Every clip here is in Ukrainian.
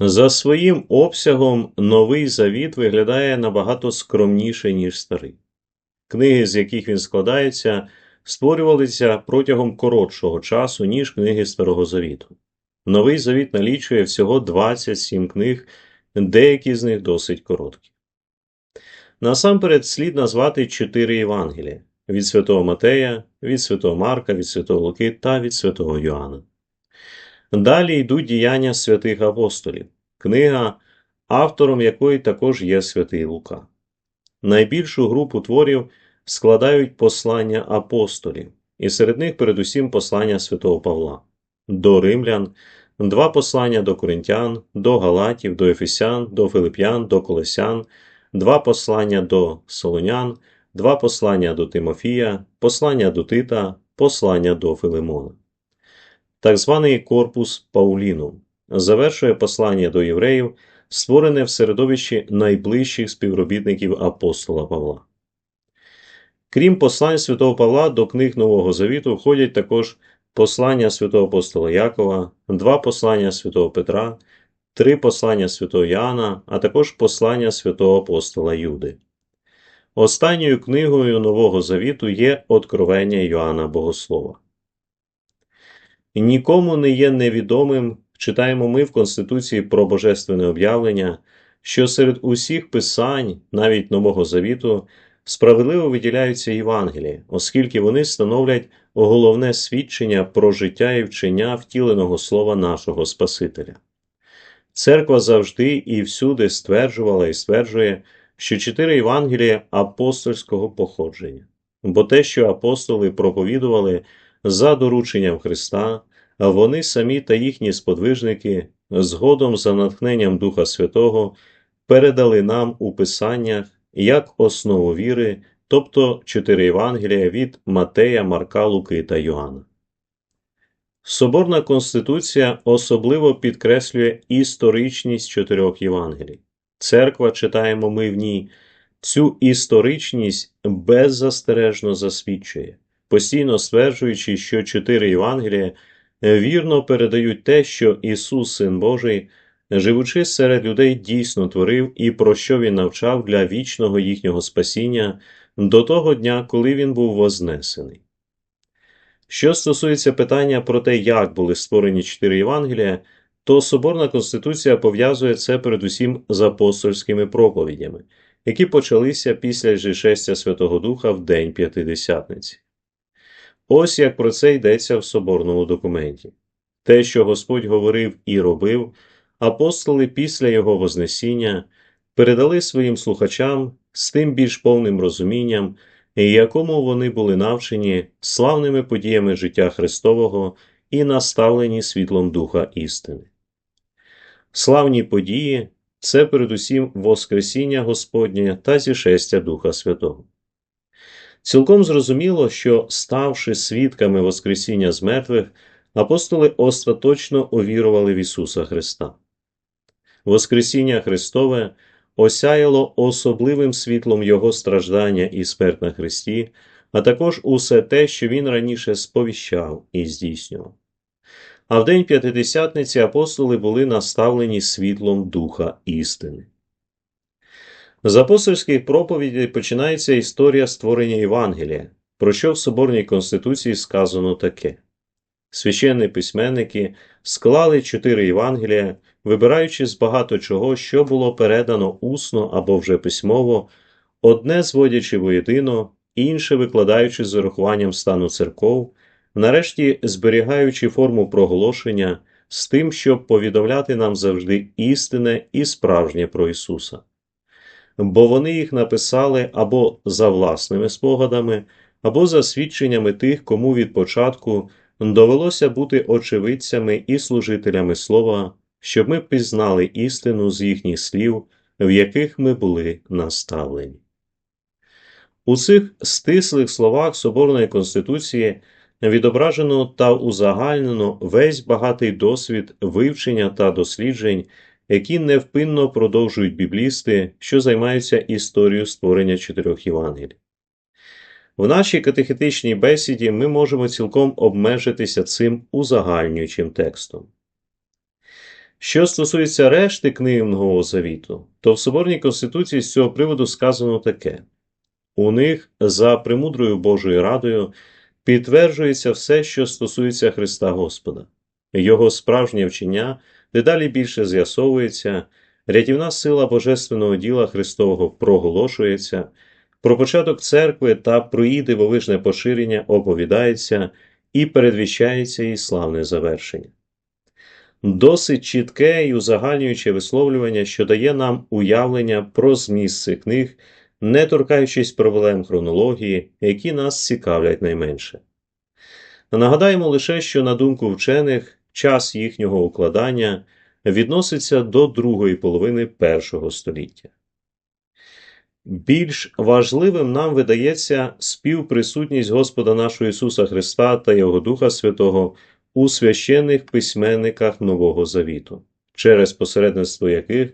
За своїм обсягом новий завіт виглядає набагато скромніше, ніж старий. Книги, з яких він складається, створювалися протягом коротшого часу, ніж книги Старого Завіту. Новий завіт налічує всього 27 книг, деякі з них досить короткі. Насамперед слід назвати чотири Євангелія від Святого Матея, від Святого Марка, від Святого Луки та від Святого Йоанна. Далі йдуть діяння святих апостолів, книга, автором якої також є святий Лука. Найбільшу групу творів складають послання апостолів, і серед них передусім послання святого Павла, до римлян, два послання до коринтян, до галатів, до ефесян, до филип'ян, до колесян, два послання до солонян, два послання до Тимофія, послання до Тита, послання до Филимона. Так званий корпус Пауліну завершує послання до євреїв, створене в середовищі найближчих співробітників апостола Павла. Крім послань святого Павла до книг Нового Завіту входять також послання святого апостола Якова, два послання святого Петра, три послання святого Яна, а також послання святого апостола Юди. Останньою книгою Нового Завіту є Откровення Йоанна Богослова. Нікому не є невідомим, читаємо ми в Конституції про Божественне об'явлення, що серед усіх писань, навіть Нового Завіту, справедливо виділяються Євангелії, оскільки вони становлять головне свідчення про життя і вчення втіленого слова нашого Спасителя. Церква завжди і всюди стверджувала і стверджує, що чотири Євангелія апостольського походження, бо те, що апостоли проповідували за дорученням Христа, а вони самі та їхні сподвижники згодом за натхненням Духа Святого передали нам у Писаннях як основу віри, тобто чотири Євангелія від Матея, Марка, Луки та Йоанна. Соборна Конституція особливо підкреслює історичність чотирьох Євангелій. Церква, читаємо ми в ній, цю історичність беззастережно засвідчує, постійно стверджуючи, що чотири Євангелія вірно передають те, що Ісус, Син Божий, живучи серед людей, дійсно творив і про що Він навчав для вічного їхнього спасіння до того дня, коли Він був вознесений. Що стосується питання про те, як були створені чотири Євангелія, то Соборна Конституція пов'язує це передусім з апостольськими проповідями, які почалися після Жишестя Святого Духа в День П'ятидесятниці. Ось як про це йдеться в соборному документі. Те, що Господь говорив і робив, апостоли після Його Вознесіння передали своїм слухачам з тим більш повним розумінням, якому вони були навчені славними подіями життя Христового і наставлені світлом Духа істини. Славні події це передусім Воскресіння Господнє та зішестя Духа Святого. Цілком зрозуміло, що, ставши свідками Воскресіння з мертвих, апостоли остаточно увірували в Ісуса Христа. Воскресіння Христове осяяло особливим світлом Його страждання і смерть на Христі, а також усе те, що Він раніше сповіщав і здійснював. А в день П'ятидесятниці апостоли були наставлені світлом Духа істини. З апостольських проповідей починається історія створення Євангелія, про що в Соборній Конституції сказано таке. Священні письменники склали чотири Євангелія, вибираючи з багато чого, що було передано усно або вже письмово, одне зводячи воєдино, інше викладаючи з урахуванням стану церков, нарешті зберігаючи форму проголошення з тим, щоб повідомляти нам завжди істинне і справжнє про Ісуса. Бо вони їх написали або за власними спогадами, або за свідченнями тих, кому від початку довелося бути очевидцями і служителями слова, щоб ми пізнали істину з їхніх слів, в яких ми були наставлені. У цих стислих словах Соборної Конституції відображено та узагальнено весь багатий досвід вивчення та досліджень, які невпинно продовжують біблісти, що займаються історією створення чотирьох Євангелій. В нашій катехетичній бесіді ми можемо цілком обмежитися цим узагальнюючим текстом. Що стосується решти книги Нового Завіту, то в Соборній Конституції з цього приводу сказано таке: у них за премудрою Божою радою підтверджується все, що стосується Христа Господа, Його справжнє вчення дедалі більше з'ясовується, рятівна сила Божественного діла Христового проголошується, про початок церкви та про її дивовижне поширення оповідається і передвіщається її славне завершення. Досить чітке і узагальнююче висловлювання, що дає нам уявлення про зміст цих книг, не торкаючись проблем хронології, які нас цікавлять найменше. Нагадаємо лише, що, на думку вчених, час їхнього укладання відноситься до другої половини першого століття. Більш важливим нам видається співприсутність Господа нашого Ісуса Христа та Його Духа Святого у священних письменниках Нового Завіту, через посередництво яких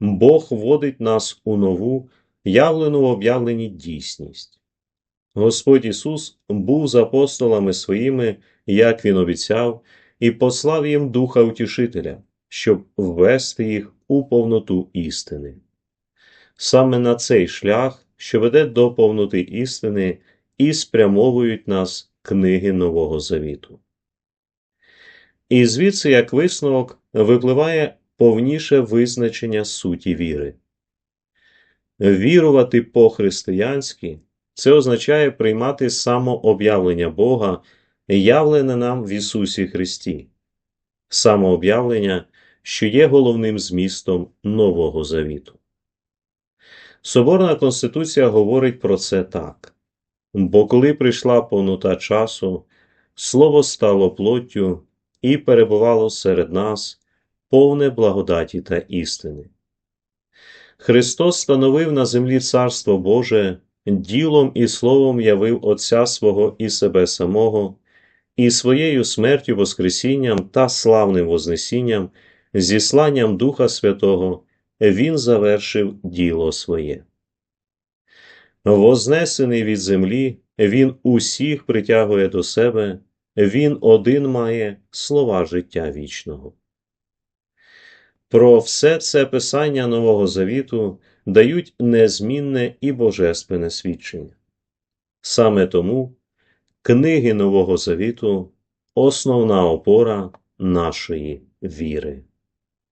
Бог вводить нас у нову, явлену в об'явленні дійсність. Господь Ісус був з апостолами своїми, як Він обіцяв, і послав їм Духа Утішителя, щоб ввести їх у повноту істини. Саме на цей шлях, що веде до повноти істини, і спрямовують нас книги Нового Завіту. І звідси, як висновок, випливає повніше визначення суті віри. Вірувати по-християнськи це означає приймати самооб'явлення Бога, явлене нам в Ісусі Христі, самооб'явлення, що є головним змістом Нового Завіту. Соборна Конституція говорить про це так. Бо коли прийшла повнота часу, Слово стало плоттю і перебувало серед нас повне благодаті та істини. Христос становив на землі Царство Боже, ділом і словом явив Отця свого і себе самого, і своєю смертю, Воскресінням та славним Вознесінням, зісланням Духа Святого, Він завершив діло своє. Вознесений від землі, Він усіх притягує до себе, Він один має слова життя вічного. Про все це писання Нового Завіту дають незмінне і божественне свідчення. Саме тому книги Нового Завіту основна опора нашої віри.